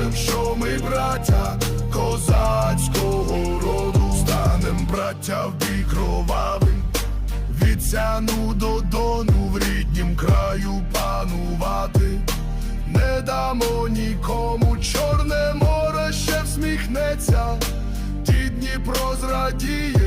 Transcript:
покажем, що ми браття козацького роду. Станем браття в бій кровавий від сяну до дону в ріднім краю панувати. Не дамо нікому чорне море ще всміхнеться, ті Дніпро зрадіє